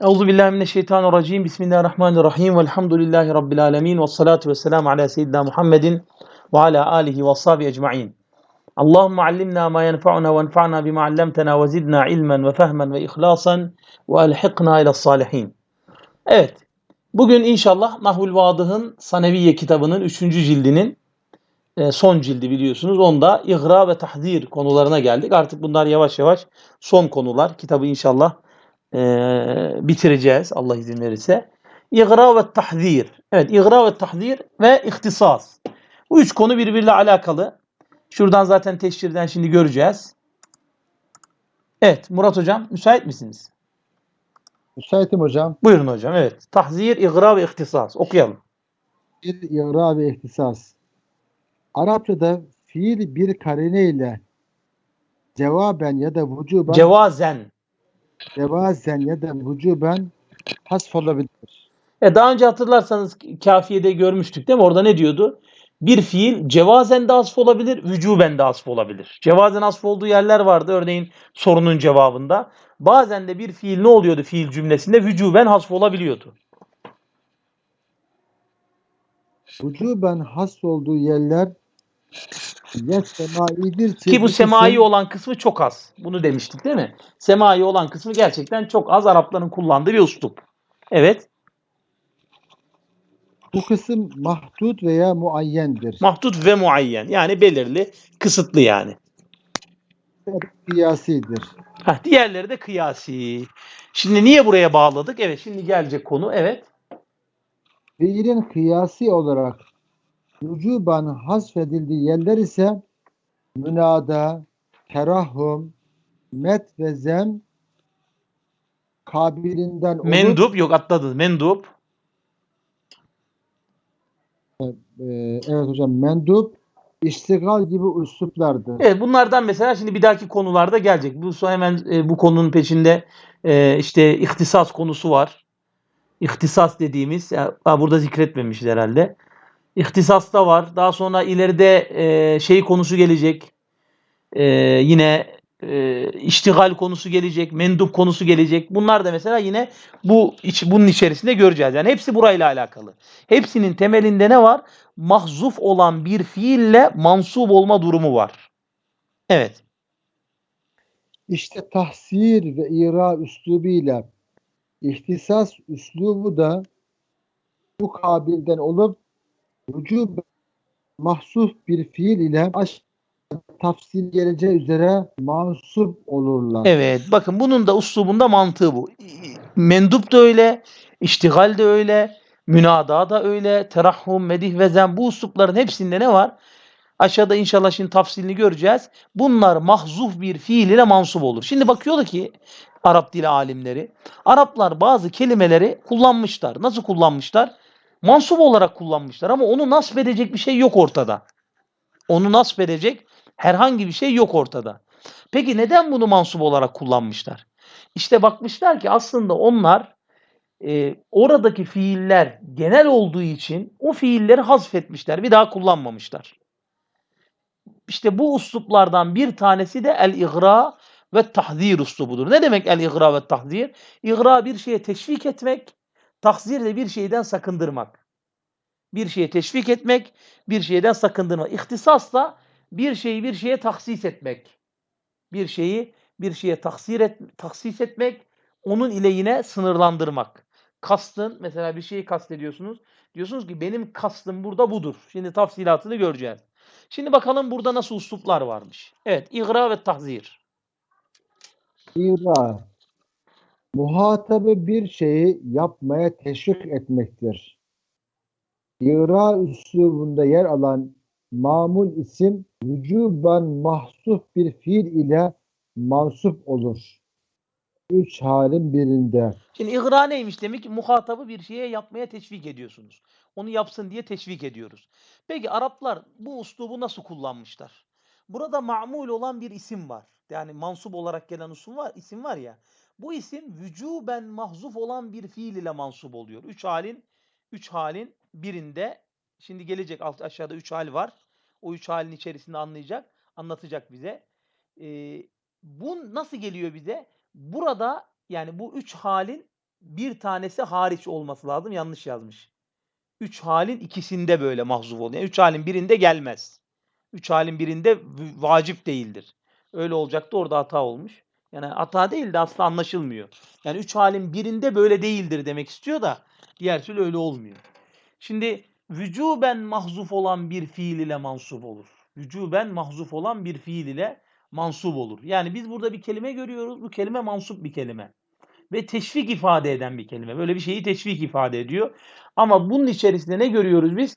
Euzu billahi mineşşeytanirracim. Bismillahirrahmanirrahim. Velhamdülillahi rabbil alamin ve salatu vesselam ala seyyidina Muhammedin ve ala alihi ve sahbihi ecmaîn. Allahumme allimna ma yenfa'una ve enfa'na bima 'allamtana ve zidna ilmen ve fehmen ve ihlasan ve elhiqna ila salihin. Evet. Bugün inşallah Nahvul Vadıh'ın Saneviye kitabının 3. cildinin e, son cildi biliyorsunuz. Onda igra ve tahzir konularına geldik. Artık bunlar yavaş yavaş son konular. Kitabı inşallah e, bitireceğiz Allah izin verirse. İgra ve tahzir. Evet, igra ve tahzir ve ihtisas. Bu üç konu birbiriyle alakalı. Şuradan zaten teşhirden şimdi göreceğiz. Evet, Murat hocam müsait misiniz? Müsaitim hocam. Buyurun hocam. Evet. Tahzir, igra ve ihtisas. Okuyalım. Bir igra ve ihtisas. Arapçada fiil bir karine ile cevaben ya da vücuben Cevazen. Cevazen ya da vücuben hasf olabilir. E daha önce hatırlarsanız kafiyede görmüştük değil mi? Orada ne diyordu? Bir fiil cevazen de asf olabilir, vücuben de asf olabilir. Cevazen asf olduğu yerler vardı örneğin sorunun cevabında. Bazen de bir fiil ne oluyordu fiil cümlesinde? Vücuben hasf olabiliyordu. Vücuben hasf olduğu yerler ya semaidir Ki bu semai olan kısmı çok az. Bunu demiştik değil mi? Semai olan kısmı gerçekten çok az Arapların kullandığı bir üslup. Evet. bu kısım mahdut veya muayyendir. Mahdut ve muayyen. Yani belirli, kısıtlı yani. Kıyasidir. Heh, diğerleri de kıyasi. Şimdi niye buraya bağladık? Evet şimdi gelecek konu. Evet. Fiilin kıyasi olarak vücuben hasfedildiği yerler ise münada, terahhum, met ve zem kabilinden olup Mendup yok atladın. Mendup. e, evet hocam mendup iştigal gibi üsluplardır. Evet bunlardan mesela şimdi bir dahaki konularda gelecek. Bu hemen e, bu konunun peşinde e, işte ihtisas konusu var. İhtisas dediğimiz ya, burada zikretmemişiz herhalde. İhtisas da var. Daha sonra ileride e, şey konusu gelecek. E, yine e, iştigal konusu gelecek, mendup konusu gelecek. Bunlar da mesela yine bu iç, bunun içerisinde göreceğiz. Yani hepsi burayla alakalı. Hepsinin temelinde ne var? Mahzuf olan bir fiille mansup olma durumu var. Evet. İşte tahsir ve ira üslubuyla ihtisas üslubu da bu kabilden olup vücub mahsuf bir fiil ile aş tafsil geleceği üzere mansup olurlar. Evet. Bakın bunun da uslubunda mantığı bu. Mendup da öyle, iştigal de öyle, münada da öyle, terahhum, medih ve zem bu uslupların hepsinde ne var? Aşağıda inşallah şimdi tafsilini göreceğiz. Bunlar mahzuf bir fiil ile mansup olur. Şimdi bakıyorlar ki Arap dili alimleri, Araplar bazı kelimeleri kullanmışlar. Nasıl kullanmışlar? Mansup olarak kullanmışlar ama onu nasp edecek bir şey yok ortada. Onu nasp edecek herhangi bir şey yok ortada. Peki neden bunu mansup olarak kullanmışlar? İşte bakmışlar ki aslında onlar e, oradaki fiiller genel olduğu için o fiilleri hazfetmişler. Bir daha kullanmamışlar. İşte bu usluplardan bir tanesi de el-igra ve tahzir uslubudur. Ne demek el-igra ve tahzir? İgra bir şeye teşvik etmek, tahzir de bir şeyden sakındırmak. Bir şeye teşvik etmek, bir şeyden sakındırmak. İhtisas da bir şeyi bir şeye tahsis etmek. Bir şeyi bir şeye taksir et, taksis etmek, onun ile yine sınırlandırmak. Kastın, mesela bir şeyi kastediyorsunuz. Diyorsunuz ki benim kastım burada budur. Şimdi tafsilatını göreceğiz. Şimdi bakalım burada nasıl usluplar varmış. Evet, igra ve tahzir. İra muhatabı bir şeyi yapmaya teşvik etmektir. İra üslubunda yer alan mamul isim vücuban mahsuf bir fiil ile mansup olur. Üç halin birinde. Şimdi igra neymiş demek ki muhatabı bir şeye yapmaya teşvik ediyorsunuz. Onu yapsın diye teşvik ediyoruz. Peki Araplar bu uslubu nasıl kullanmışlar? Burada ma'mul olan bir isim var. Yani mansup olarak gelen isim var, isim var ya. Bu isim vücuben mahzuf olan bir fiil ile mansup oluyor. Üç halin üç halin birinde şimdi gelecek alt aşağıda üç hal var. O üç halin içerisinde anlayacak, anlatacak bize. Ee, bu nasıl geliyor bize? Burada yani bu üç halin bir tanesi hariç olması lazım. Yanlış yazmış. Üç halin ikisinde böyle mahzuf oluyor. Üç halin birinde gelmez. Üç halin birinde vacip değildir. Öyle olacaktı orada hata olmuş. Yani hata değil de aslında anlaşılmıyor. Yani üç halin birinde böyle değildir demek istiyor da diğer türlü öyle olmuyor. Şimdi vücuben mahzuf olan bir fiil ile mansup olur. Vücuben mahzuf olan bir fiil ile mansup olur. Yani biz burada bir kelime görüyoruz. Bu kelime mansup bir kelime. Ve teşvik ifade eden bir kelime. Böyle bir şeyi teşvik ifade ediyor. Ama bunun içerisinde ne görüyoruz biz?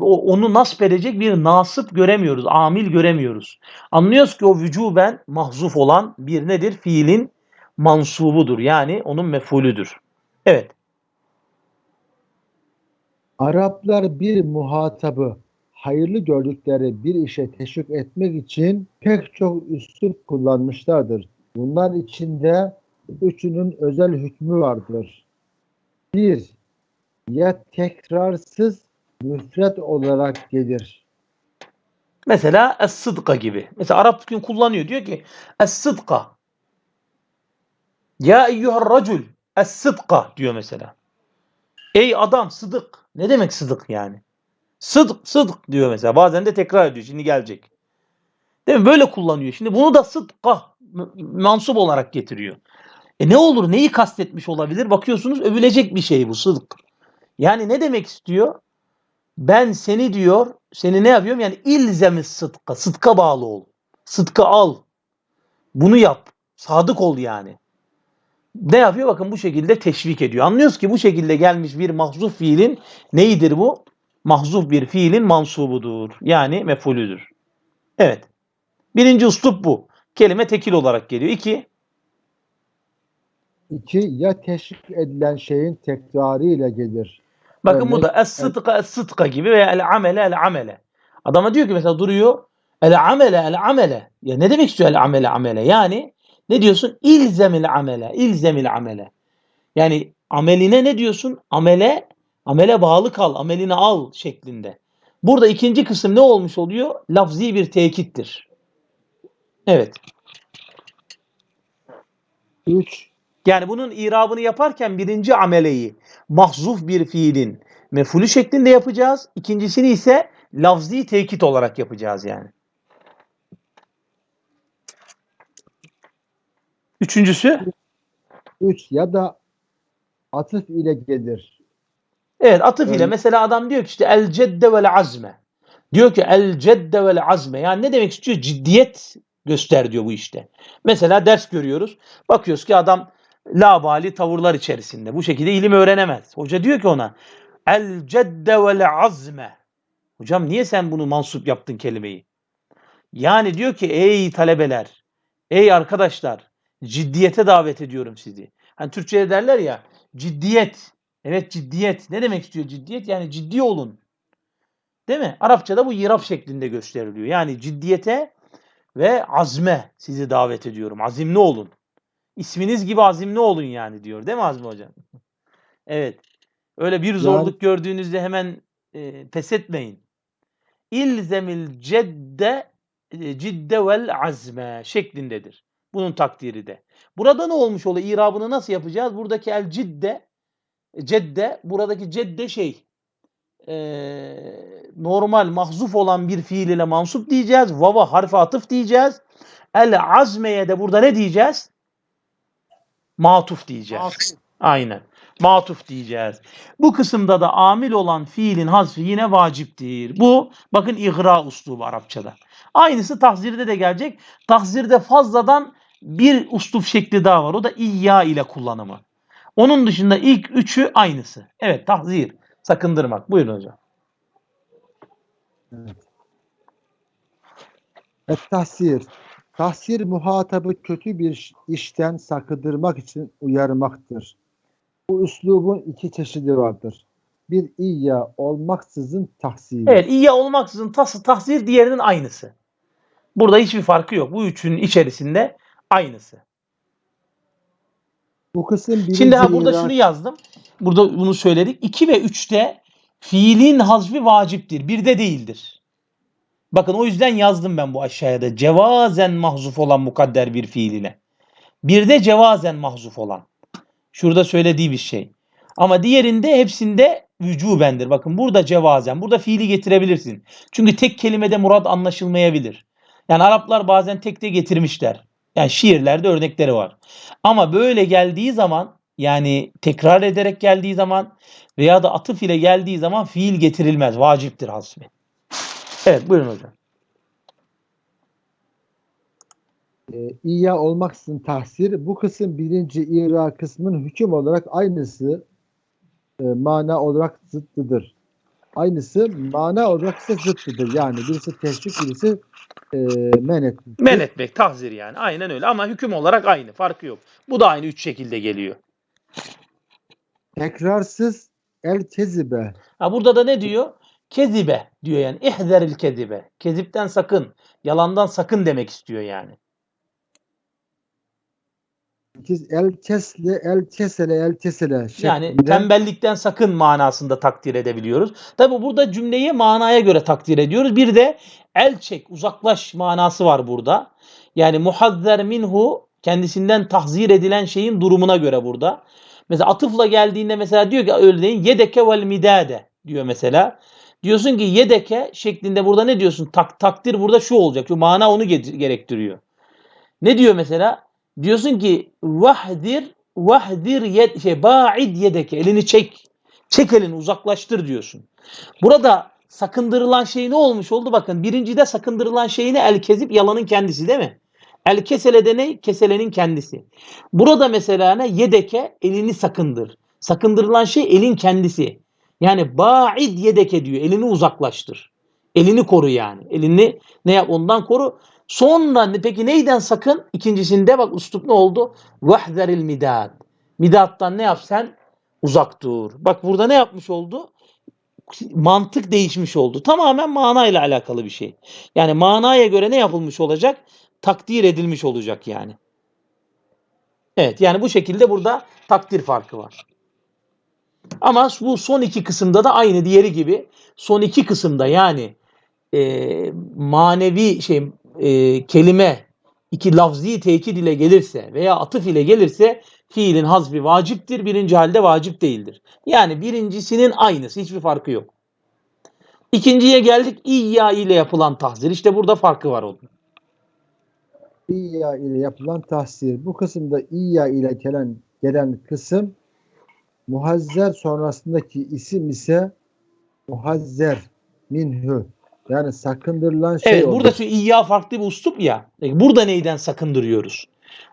Onu nasip edecek bir nasip göremiyoruz. Amil göremiyoruz. Anlıyoruz ki o vücuben mahzuf olan bir nedir? Fiilin mansubudur. Yani onun mefulüdür. Evet. Araplar bir muhatabı hayırlı gördükleri bir işe teşvik etmek için pek çok üslup kullanmışlardır. Bunlar içinde üçünün özel hükmü vardır. Bir, ya tekrarsız müfret olarak gelir. Mesela es-sıdka gibi. Mesela Arap bugün kullanıyor. Diyor ki es-sıdka. Ya eyyuhar racul es-sıdka diyor mesela. Ey adam sıdık. Ne demek sıdık yani? Sıdık sıdık diyor mesela. Bazen de tekrar ediyor. Şimdi gelecek. Değil mi? Böyle kullanıyor. Şimdi bunu da sıdka mansup olarak getiriyor. E ne olur? Neyi kastetmiş olabilir? Bakıyorsunuz övülecek bir şey bu sıdk. Yani ne demek istiyor? Ben seni diyor, seni ne yapıyorum? Yani ilzemi sıdka, sıdka bağlı ol. Sıdkı al. Bunu yap. Sadık ol yani. Ne yapıyor? Bakın bu şekilde teşvik ediyor. Anlıyoruz ki bu şekilde gelmiş bir mahzuf fiilin neyidir bu? Mahzuf bir fiilin mansubudur. Yani mefulüdür. Evet. Birinci uslup bu. Kelime tekil olarak geliyor. İki, İki, ya teşvik edilen şeyin tekrarı ile gelir. Bakın bu da es-sıdka es-sıdka gibi veya el-amele el-amele. Adama diyor ki mesela duruyor el-amele el-amele. Ya ne demek istiyor el-amele amele? Yani ne diyorsun? İlzemil amele, ilzemil amele. Yani ameline ne diyorsun? Amele, amele bağlı kal, amelini al şeklinde. Burada ikinci kısım ne olmuş oluyor? Lafzi bir tekittir. Evet. Üç, Yani bunun irabını yaparken birinci ameleyi mahzuf bir fiilin mefulü şeklinde yapacağız. İkincisini ise lafzi tekit olarak yapacağız yani. Üçüncüsü üç ya da atıf ile gelir. evet atıf ile Evet. mesela adam diyor ki işte el cedde vel azme. Diyor ki el cedde vel azme. Yani ne demek istiyor? Ciddiyet göster diyor bu işte. Mesela ders görüyoruz. Bakıyoruz ki adam labali tavırlar içerisinde. Bu şekilde ilim öğrenemez. Hoca diyor ki ona el cedde vel azme. Hocam niye sen bunu mansup yaptın kelimeyi? Yani diyor ki ey talebeler, ey arkadaşlar ciddiyete davet ediyorum sizi. Hani Türkçe'de derler ya ciddiyet. Evet ciddiyet. Ne demek istiyor ciddiyet? Yani ciddi olun. Değil mi? Arapçada bu iraf şeklinde gösteriliyor. Yani ciddiyete ve azme sizi davet ediyorum. Azimli olun. İsminiz gibi azimli olun yani diyor. Değil mi Azmi hocam? Evet. Öyle bir zorluk gördüğünüzde hemen e, pes etmeyin. İlzemil cedde e, cidde vel azme şeklindedir. Bunun takdiri de. Burada ne olmuş oluyor? İrabını nasıl yapacağız? Buradaki el cidde cedde buradaki cedde şey e, normal mahzuf olan bir fiil ile mansup diyeceğiz. Vava harfi atıf diyeceğiz. El azmeye de burada ne diyeceğiz? Matuf diyeceğiz. Aynen. Matuf diyeceğiz. Bu kısımda da amil olan fiilin hazfi yine vaciptir. Bu bakın igra uslubu Arapçada. Aynısı tahzirde de gelecek. Tahzirde fazladan bir usluf şekli daha var. O da iyya ile kullanımı. Onun dışında ilk üçü aynısı. Evet tahzir. Sakındırmak. Buyurun hocam. Et tahsir. Tahsir muhatabı kötü bir işten sakındırmak için uyarmaktır. Bu üslubun iki çeşidi vardır. Bir iyya olmaksızın tahsiri. Evet iyya olmaksızın tas tahzir diğerinin aynısı. Burada hiçbir farkı yok. Bu üçünün içerisinde aynısı. Bu kısım Şimdi ha burada şunu yazdım. Burada bunu söyledik. 2 ve 3'te fiilin hazfi vaciptir. Birde değildir. Bakın o yüzden yazdım ben bu aşağıya da. Cevazen mahzuf olan mukadder bir fiiline. Birde cevazen mahzuf olan. Şurada söylediği bir şey. Ama diğerinde hepsinde vücubendir. Bakın burada cevazen. Burada fiili getirebilirsin. Çünkü tek kelimede murad anlaşılmayabilir. Yani Araplar bazen tek de getirmişler. Yani şiirlerde örnekleri var. Ama böyle geldiği zaman yani tekrar ederek geldiği zaman veya da atıf ile geldiği zaman fiil getirilmez. Vaciptir hasbi. Evet buyurun hocam. E, İya olmaksızın tahsir. Bu kısım birinci ira kısmının hüküm olarak aynısı e, mana olarak zıttıdır. Aynısı mana olarak ise zıttıdır. Yani birisi teşvik birisi e, men etmek. Men etmek, tahzir yani. Aynen öyle ama hüküm olarak aynı. Farkı yok. Bu da aynı üç şekilde geliyor. Tekrarsız el kezibe. Ha burada da ne diyor? Kezibe diyor yani. İhzeril kezibe. Kezipten sakın. Yalandan sakın demek istiyor yani. El kesle el kesele el kesele Yani tembellikten sakın manasında takdir edebiliyoruz. Tabi burada cümleyi manaya göre takdir ediyoruz. Bir de el çek, uzaklaş manası var burada. Yani muhazzer minhu kendisinden tahzir edilen şeyin durumuna göre burada. Mesela atıfla geldiğinde mesela diyor ki örneğin yedeke vel midade diyor mesela. Diyorsun ki yedeke şeklinde burada ne diyorsun? Tak, takdir burada şu olacak. Şu mana onu ge- gerektiriyor. Ne diyor mesela? Diyorsun ki vahdir vahdir yed şey ba'id yedeke elini çek. Çek elini uzaklaştır diyorsun. Burada sakındırılan şey ne olmuş oldu? Bakın birincide sakındırılan şey ne? El kezip yalanın kendisi değil mi? El keselede ne? Keselenin kendisi. Burada mesela ne? Yedeke elini sakındır. Sakındırılan şey elin kendisi. Yani ba'id yedeke diyor. Elini uzaklaştır. Elini koru yani. Elini ne yap ondan koru. Sonra peki neyden sakın? İkincisinde bak üslup ne oldu? Vahzeril midad. Midattan ne yap sen? Uzak dur. Bak burada ne yapmış oldu? Mantık değişmiş oldu. Tamamen manayla alakalı bir şey. Yani manaya göre ne yapılmış olacak? Takdir edilmiş olacak yani. Evet yani bu şekilde burada takdir farkı var. Ama bu son iki kısımda da aynı diğeri gibi son iki kısımda yani e, manevi şey e, kelime iki lafzi tekit ile gelirse veya atıf ile gelirse fiilin hazfi vaciptir. Birinci halde vacip değildir. Yani birincisinin aynısı. Hiçbir farkı yok. İkinciye geldik. İyya ile yapılan tahzir. İşte burada farkı var onun. İya ile yapılan tahsir. Bu kısımda İya ile gelen gelen kısım muhazzer sonrasındaki isim ise muhazzer minhu. Yani sakındırılan şey Evet olur. burada şu İyya farklı bir uslup ya. Burada neyden sakındırıyoruz?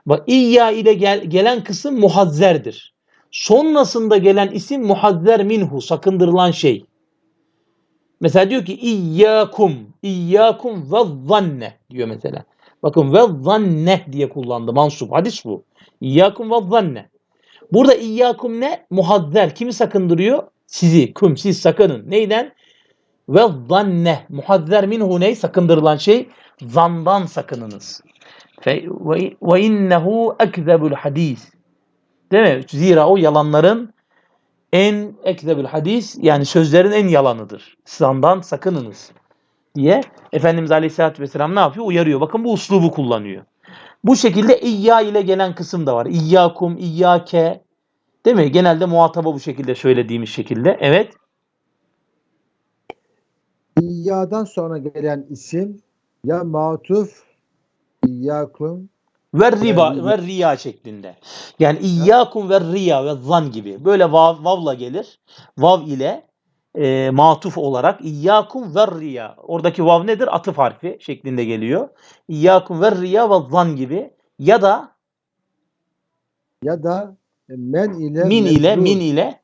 Bak İyya ile gel- gelen kısım muhazzerdir. Sonrasında gelen isim muhazzer minhu sakındırılan şey. Mesela diyor ki İyyakum, İyyakum ve zanne diyor mesela. Bakın ve zanne diye kullandı mansup. Hadis bu. İyyakum ve zanne. Burada İyyakum ne? Muhazzer. Kimi sakındırıyor? Sizi. Kum. Siz sakının. Neyden? Ve zanne. Muhazzer minhu ne? Sakındırılan şey. Zandan sakınınız. Ve, ve innehu ekzebul hadis. Değil mi? Zira o yalanların en ekzebül hadis yani sözlerin en yalanıdır. Zandan sakınınız diye Efendimiz Aleyhisselatü Vesselam ne yapıyor? Uyarıyor. Bakın bu uslubu kullanıyor. Bu şekilde iyya ile gelen kısım da var. İyyakum, iyyake. Değil mi? Genelde muhataba bu şekilde söylediğimiz şekilde. Evet. İyya'dan sonra gelen isim ya matuf İyyakum Ve riba ve riya şeklinde. Yani iyyakum ve riya ve zan gibi. Böyle vav, vavla gelir. Vav ile e, matuf olarak iyyakum ve riya. Oradaki vav nedir? Atıf harfi şeklinde geliyor. İyyakum ve riya ve zan gibi. Ya da ya da men ile min ile mecrur. min ile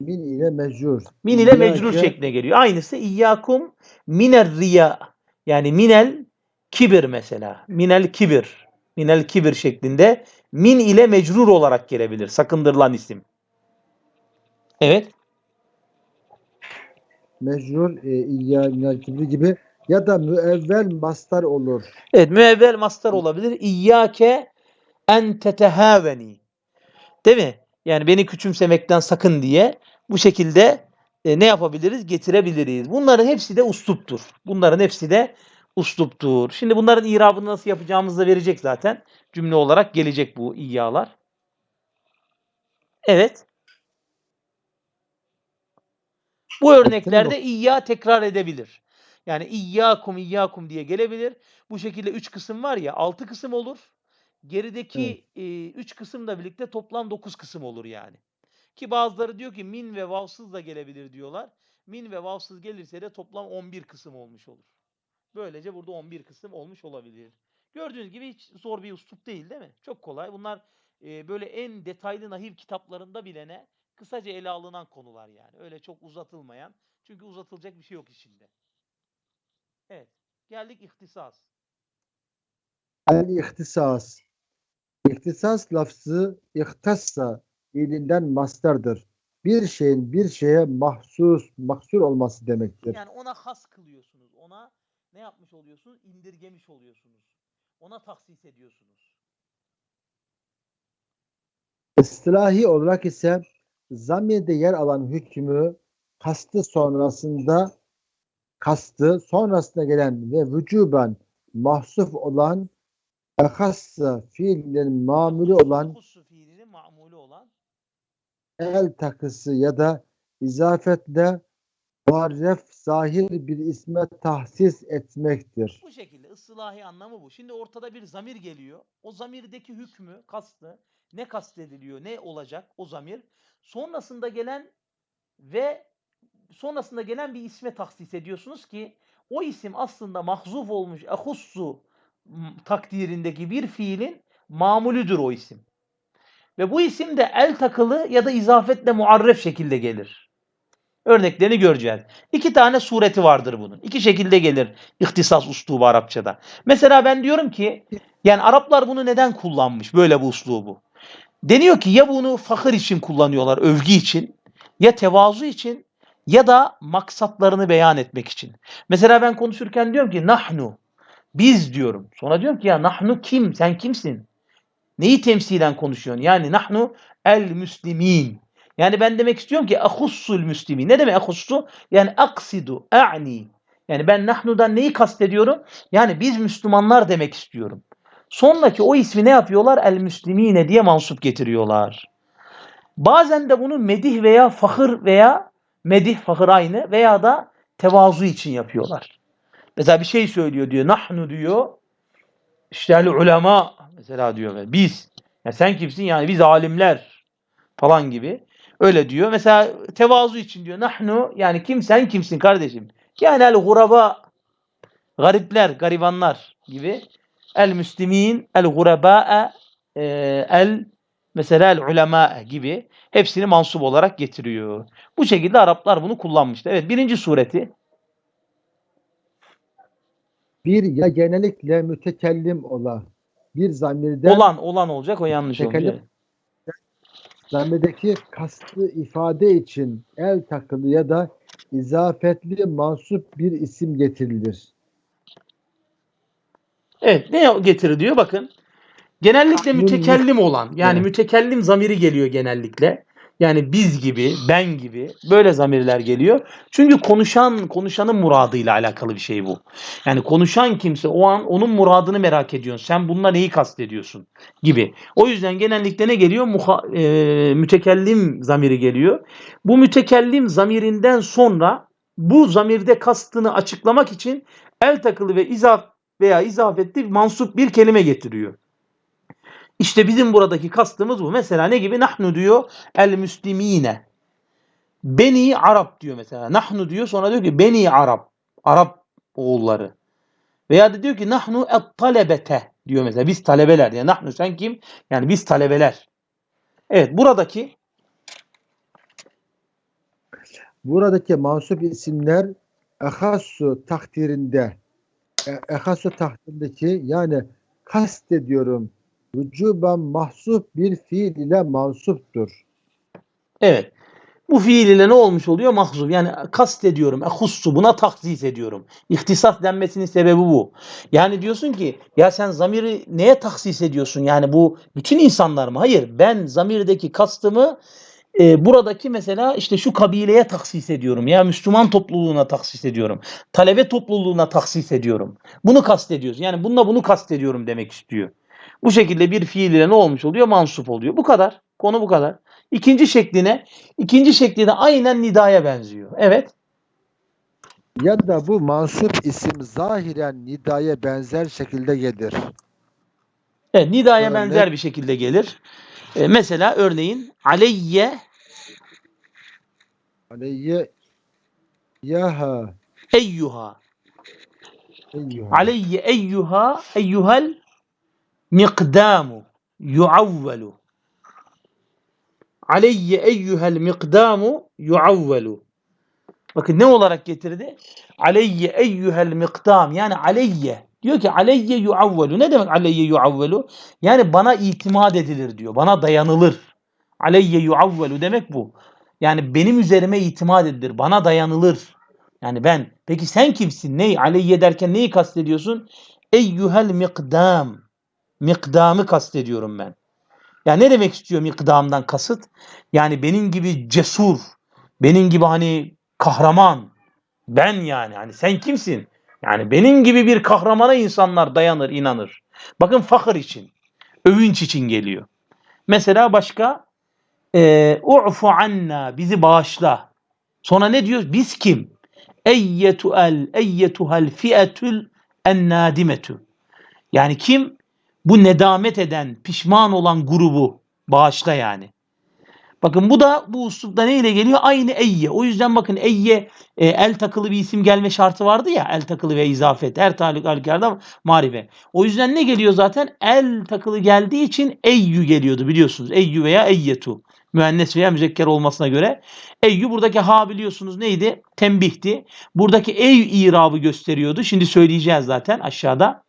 min ile mecrur. min ile mecrur İyyake- şekline geliyor. Aynısı iyyakum miner riya. Yani minel kibir mesela. Minel kibir. Minel kibir şeklinde min ile mecrur olarak gelebilir. Sakındırılan isim. Evet. Mecrur e, kibri gibi ya da müevvel mastar olur. Evet müevvel mastar olabilir. İyyâke en tetehaveni. Değil mi? Yani beni küçümsemekten sakın diye bu şekilde e, ne yapabiliriz? Getirebiliriz. Bunların hepsi de usluptur. Bunların hepsi de usluptur. Şimdi bunların irabını nasıl yapacağımızı da verecek zaten. Cümle olarak gelecek bu iyyalar. Evet. Bu örneklerde iyya tekrar edebilir. Yani iyyakum iyyakum diye gelebilir. Bu şekilde üç kısım var ya altı kısım olur. Gerideki e, üç kısımla birlikte toplam dokuz kısım olur yani. Ki bazıları diyor ki min ve vavsız da gelebilir diyorlar. Min ve vavsız gelirse de toplam 11 kısım olmuş olur. Böylece burada 11 kısım olmuş olabilir. Gördüğünüz gibi hiç zor bir üslup değil değil mi? Çok kolay. Bunlar e, böyle en detaylı nahiv kitaplarında bile ne? Kısaca ele alınan konular yani. Öyle çok uzatılmayan. Çünkü uzatılacak bir şey yok içinde. Evet. Geldik ihtisas. El ihtisas. İhtisas lafzı ihtassa fiilinden mastardır. Bir şeyin bir şeye mahsus, mahsur olması demektir. Yani ona has kılıyorsunuz. Ona ne yapmış oluyorsunuz? İndirgemiş oluyorsunuz. Ona tahsis ediyorsunuz. İstilahi olarak ise zamirde yer alan hükmü kastı sonrasında kastı sonrasında gelen ve vücuben mahsuf olan Husu fiilinin mamulü olan el takısı ya da izafetle muarref zahir bir isme tahsis etmektir. bu şekilde ıslahi anlamı bu. Şimdi ortada bir zamir geliyor. O zamirdeki hükmü, kastı ne kastediliyor, ne olacak o zamir. Sonrasında gelen ve sonrasında gelen bir isme tahsis ediyorsunuz ki o isim aslında mahzuf olmuş ehussu takdirindeki bir fiilin mamulüdür o isim. Ve bu isim de el takılı ya da izafetle muarref şekilde gelir. Örneklerini göreceğiz. İki tane sureti vardır bunun. İki şekilde gelir ihtisas uslubu Arapçada. Mesela ben diyorum ki yani Araplar bunu neden kullanmış böyle bu uslubu? Deniyor ki ya bunu fakir için kullanıyorlar, övgü için, ya tevazu için ya da maksatlarını beyan etmek için. Mesela ben konuşurken diyorum ki nahnu, biz diyorum. Sonra diyorum ki ya nahnu kim? Sen kimsin? Neyi temsilen konuşuyorsun? Yani nahnu el müslimin. Yani ben demek istiyorum ki ahussul müslimin. Ne demek ahussu? Yani aksidu, a'ni. Yani ben nahnudan neyi kastediyorum? Yani biz Müslümanlar demek istiyorum. Sonraki o ismi ne yapıyorlar? El müslimine diye mansup getiriyorlar. Bazen de bunu medih veya fakir veya medih fakir aynı veya da tevazu için yapıyorlar. Mesela bir şey söylüyor diyor. Nahnu diyor. İşte el ulema mesela diyor. Biz. Ya sen kimsin? Yani biz alimler falan gibi. Öyle diyor. Mesela tevazu için diyor. Nahnu yani kim sen kimsin kardeşim? Yani el guraba garipler, garibanlar gibi. El müslimin, el guraba, e, el mesela el ulema gibi hepsini mansup olarak getiriyor. Bu şekilde Araplar bunu kullanmıştı. Evet birinci sureti. Bir ya genellikle mütekellim olan bir zamirden Olan olan olacak o yanlış olmuş. Zamirdeki kastı ifade için el takılı ya da izafetli mansup bir isim getirilir. Evet ne getirir diyor bakın. Genellikle mütekellim olan yani Evet. mütekellim zamiri geliyor genellikle. Yani biz gibi, ben gibi böyle zamirler geliyor. Çünkü konuşan konuşanın muradıyla alakalı bir şey bu. Yani konuşan kimse o an onun muradını merak ediyorsun. Sen bununla neyi kastediyorsun gibi. O yüzden genellikle ne geliyor? Muha, e, mütekellim zamiri geliyor. Bu mütekellim zamirinden sonra bu zamirde kastını açıklamak için el takılı ve izaf veya izafetli mansup bir kelime getiriyor. İşte bizim buradaki kastımız bu. Mesela ne gibi? Nahnu diyor el müslimine. Beni Arap diyor mesela. Nahnu diyor sonra diyor ki Beni Arap. Arap oğulları. Veya da diyor ki nahnu et talebete diyor mesela. Biz talebeler. Yani nahnu sen kim? Yani biz talebeler. Evet buradaki Buradaki mansup isimler ehassu takdirinde e- ehassu takdirindeki yani kast ediyorum vücuben mahsup bir fiil ile mansuptur. Evet. Bu fiil ile ne olmuş oluyor? Mahzuf. Yani kast ediyorum. Ehussu. Buna taksis ediyorum. İhtisas denmesinin sebebi bu. Yani diyorsun ki ya sen zamiri neye taksis ediyorsun? Yani bu bütün insanlar mı? Hayır. Ben zamirdeki kastımı e, buradaki mesela işte şu kabileye taksis ediyorum. Ya Müslüman topluluğuna taksis ediyorum. Talebe topluluğuna taksis ediyorum. Bunu kastediyorsun. Yani bununla bunu kastediyorum demek istiyor. Bu şekilde bir fiil ile ne olmuş oluyor? Mansup oluyor. Bu kadar. Konu bu kadar. İkinci şekline, ikinci şekli de aynen nidaya benziyor. Evet. Ya da bu mansup isim zahiren nidaya benzer şekilde gelir. Evet, nidaya Örnek- benzer bir şekilde gelir. E, mesela örneğin aleyye Aleyye yaha eyyuha. eyyuha. Aleyye eyyuha eyyuhel miqdamu yuavvelu. Aleyye eyyuhel miqdamu yuavvelu. Bakın ne olarak getirdi? Aleyye eyyuhel miqdam. Yani aleyye. Diyor ki aleyye yuavvelu. Ne demek aleyye yuavvelu? Yani bana itimat edilir diyor. Bana dayanılır. Aleyye yuavvelu demek bu. Yani benim üzerime itimat edilir. Bana dayanılır. Yani ben. Peki sen kimsin? Neyi? Aleyye derken neyi kastediyorsun? Eyyuhel miqdam. Mikdamı kastediyorum ben. Ya ne demek istiyor mikdamdan kasıt? Yani benim gibi cesur, benim gibi hani kahraman, ben yani hani sen kimsin? Yani benim gibi bir kahramana insanlar dayanır, inanır. Bakın fakir için, övünç için geliyor. Mesela başka eee u'fu anna bizi bağışla. Sonra ne diyor? Biz kim? Eyyetu el eyyetuhel fi'etul ennadimetu. Yani kim? Bu nedamet eden, pişman olan grubu bağışla yani. Bakın bu da bu uslupta neyle geliyor? Aynı eyye. O yüzden bakın eyye e, el takılı bir isim gelme şartı vardı ya. El takılı ve izafet. Her taluk halükarda marife. O yüzden ne geliyor zaten? El takılı geldiği için eyyü geliyordu biliyorsunuz. Eyyü veya eyyetu. Müennes veya müzekker olmasına göre. Eyyü buradaki ha biliyorsunuz neydi? Tembihti. Buradaki ey irabı gösteriyordu. Şimdi söyleyeceğiz zaten aşağıda.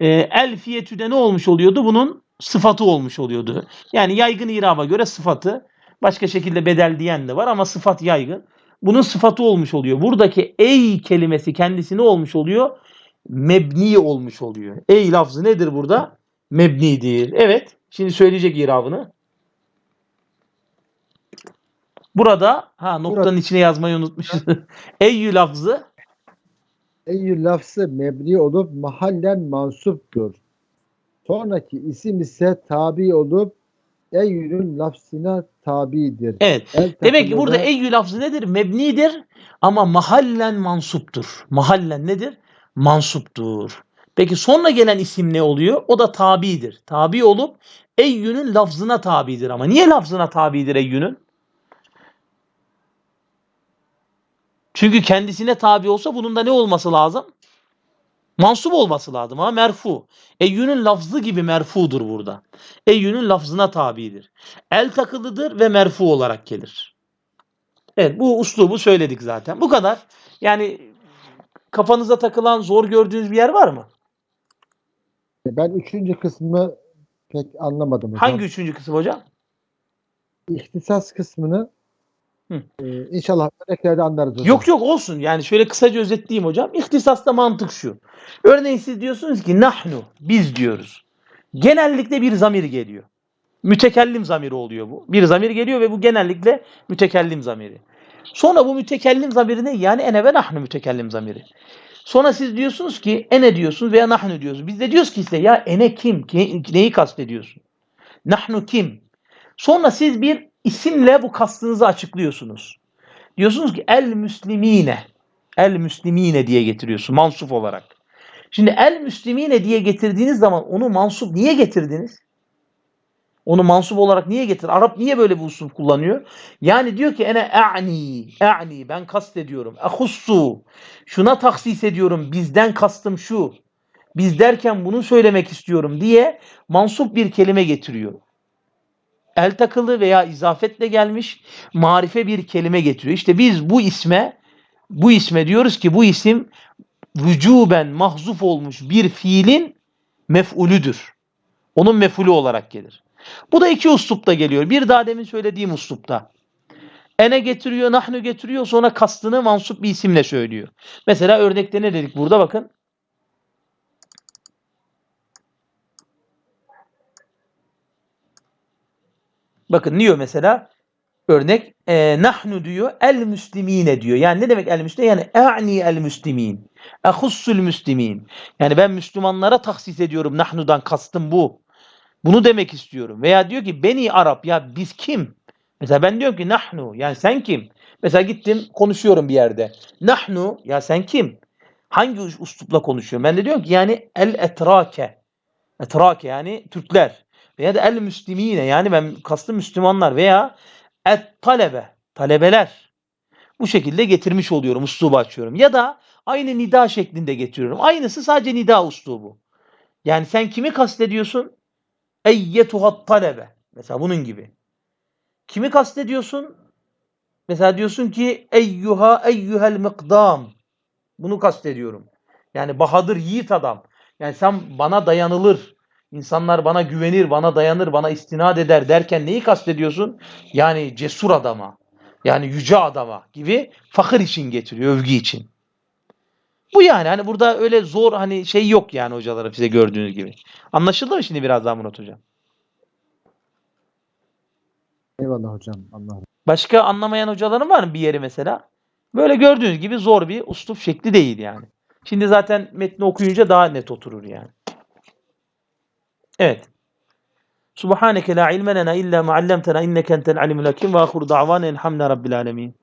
E, el fiyetü ne olmuş oluyordu? Bunun sıfatı olmuş oluyordu. Yani yaygın iraba göre sıfatı. Başka şekilde bedel diyen de var ama sıfat yaygın. Bunun sıfatı olmuş oluyor. Buradaki ey kelimesi kendisi ne olmuş oluyor? Mebni olmuş oluyor. Ey lafzı nedir burada? Mebnidir. Evet. Şimdi söyleyecek irabını. Burada ha noktanın Burada- içine yazmayı unutmuşuz. Eyyü lafzı Eyyü lafzı mebni olup mahallen mansuptur. Sonraki isim ise tabi olup eyyünün lafzına tabidir. evet. El Demek ki burada da eyyü lafzı nedir? Mebnidir ama mahallen mansuptur. Mahallen nedir? Mansuptur. Peki sonra gelen isim ne oluyor? O da tabidir. Tabi olup eyyünün lafzına tabidir ama niye lafzına tabidir eyyünün? Çünkü kendisine tabi olsa bunun da ne olması lazım? Mansup olması lazım ama merfu. Eyyünün lafzı gibi merfudur burada. Eyyünün lafzına tabidir. El takılıdır ve merfu olarak gelir. Evet bu uslubu söyledik zaten. Bu kadar. Yani kafanıza takılan zor gördüğünüz bir yer var mı? ben üçüncü kısmı pek anlamadım. hocam. Hangi üçüncü kısım hocam? İhtisas kısmını Hı. e, inşallah örneklerde anlarız hocam. Yok yok olsun. Yani şöyle kısaca özetleyeyim hocam. İhtisasta mantık şu. Örneğin siz diyorsunuz ki nahnu biz diyoruz. Genellikle bir zamir geliyor. Mütekellim zamiri oluyor bu. Bir zamir geliyor ve bu genellikle mütekellim zamiri. Sonra bu mütekellim zamiri ne? Yani ene ve nahnu mütekellim zamiri. Sonra siz diyorsunuz ki ene diyorsunuz veya nahnu diyorsunuz. Biz de diyoruz ki ise ya ene kim? Ki- Neyi kastediyorsun? Nahnu kim? Sonra siz bir isimle bu kastınızı açıklıyorsunuz. Diyorsunuz ki el müslimine. El müslimine diye getiriyorsun mansup olarak. Şimdi el müslimine diye getirdiğiniz zaman onu mansup niye getirdiniz? Onu mansup olarak niye getir? Arap niye böyle bir usul kullanıyor? Yani diyor ki ene a'ni, a'ni ben kastediyorum. Ehussu. Şuna taksis ediyorum. Bizden kastım şu. Biz derken bunu söylemek istiyorum diye mansup bir kelime getiriyor. El takılı veya izafetle gelmiş marife bir kelime getiriyor. İşte biz bu isme bu isme diyoruz ki bu isim vücuben mahzuf olmuş bir fiilin mef'ulüdür. Onun mef'ulü olarak gelir. Bu da iki uslupta geliyor. Bir daha demin söylediğim uslupta. Ene getiriyor, nahnu getiriyor sonra kastını mansup bir isimle söylüyor. Mesela örnekte ne dedik burada bakın. Bakın diyor mesela örnek e, nahnu diyor el müslimine diyor. Yani ne demek el müslimin? Yani a'ni el müslimin. Ehussul müslimin. Yani ben Müslümanlara tahsis ediyorum. Nahnudan kastım bu. Bunu demek istiyorum. Veya diyor ki beni Arap ya biz kim? Mesela ben diyorum ki nahnu yani sen kim? Mesela gittim konuşuyorum bir yerde. Nahnu ya sen kim? Hangi us- uslupla konuşuyorum? Ben de diyorum ki yani el etrake. Etrake yani Türkler. Veya da el müslimine yani ben kastım Müslümanlar veya et talebe. Talebeler. Bu şekilde getirmiş oluyorum. Uslubu açıyorum. Ya da aynı nida şeklinde getiriyorum. Aynısı sadece nida uslubu. Yani sen kimi kastediyorsun? Eyyetuhat talebe. Mesela bunun gibi. Kimi kastediyorsun? Mesela diyorsun ki eyyuha eyyuhel mikdam. Bunu kastediyorum. Yani bahadır yiğit adam. Yani sen bana dayanılır. İnsanlar bana güvenir, bana dayanır, bana istinad eder derken neyi kastediyorsun? Yani cesur adama. Yani yüce adama gibi fakir için getiriyor, övgü için. Bu yani hani burada öyle zor hani şey yok yani hocalara size gördüğünüz gibi. Anlaşıldı mı şimdi biraz daha Murat hocam? Eyvallah hocam. Allah Başka anlamayan hocaların var mı bir yeri mesela? Böyle gördüğünüz gibi zor bir uslup şekli değil yani. Şimdi zaten metni okuyunca daha net oturur yani. Evet. Subhaneke la ilme illa ma allamtena inneke entel alimul hakim ve ahiru da'vana elhamdülillahi rabbil alemin.